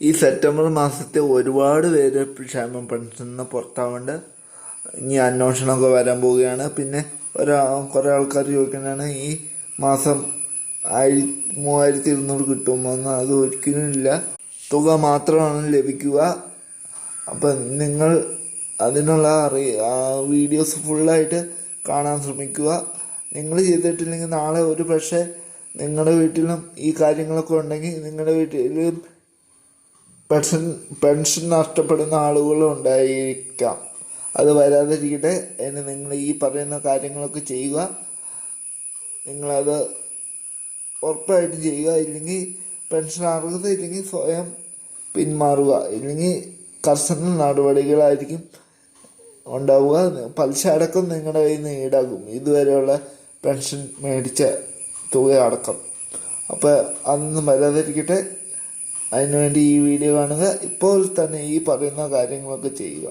ഈ സെപ്റ്റംബർ മാസത്തെ ഒരുപാട് പേര് ക്ഷേമ നിന്ന് പുറത്താവേണ്ട. ഇനി അന്വേഷണമൊക്കെ വരാൻ പോവുകയാണ്. പിന്നെ ഒരാ കുറേ ആൾക്കാർ ചോദിക്കുന്നതാണ് ഈ മാസം ആയി മൂവായിരത്തി ഇരുന്നൂറ് കിട്ടുമെന്ന്. അത് ഒരിക്കലും ഇല്ല. തുക മാത്രമാണ് ലഭിക്കുക. അപ്പം നിങ്ങൾ അതിനുള്ള അറി വീഡിയോസ് ഫുള്ളായിട്ട് കാണാൻ ശ്രമിക്കുക. നിങ്ങൾ ചെയ്തിട്ടില്ലെങ്കിൽ നാളെ ഒരു പക്ഷേ നിങ്ങളുടെ വീട്ടിലും ഈ കാര്യങ്ങളൊക്കെ ഉണ്ടെങ്കിൽ നിങ്ങളുടെ വീട്ടിലും പെൻഷൻ പെൻഷൻ നഷ്ടപ്പെടുന്ന ആളുകളും ഉണ്ടായിരിക്കാം. അത് വരാതിരിക്കട്ടെ അതിന് നിങ്ങൾ ഈ പറയുന്ന കാര്യങ്ങളൊക്കെ ചെയ്യുക. നിങ്ങളത് ഉറപ്പായിട്ടും ചെയ്യുക. ഇല്ലെങ്കിൽ പെൻഷൻ അർഹത ഇല്ലെങ്കിൽ സ്വയം പിന്മാറുക. ഇല്ലെങ്കിൽ കർശന നടപടികളായിരിക്കും ഉണ്ടാവുക. പലിശ അടക്കം നിങ്ങളുടെ കയ്യിൽ നിന്ന് ഈടാകും. ഇതുവരെയുള്ള പെൻഷൻ മേടിച്ച തുക അടക്കം. അപ്പോൾ അതൊന്നും വരാതിരിക്കട്ടെ. അതിനുവേണ്ടി ഈ വീഡിയോ കാണുക. ഇപ്പോൾ തന്നെ ഈ പറയുന്ന കാര്യങ്ങളൊക്കെ ചെയ്യുക.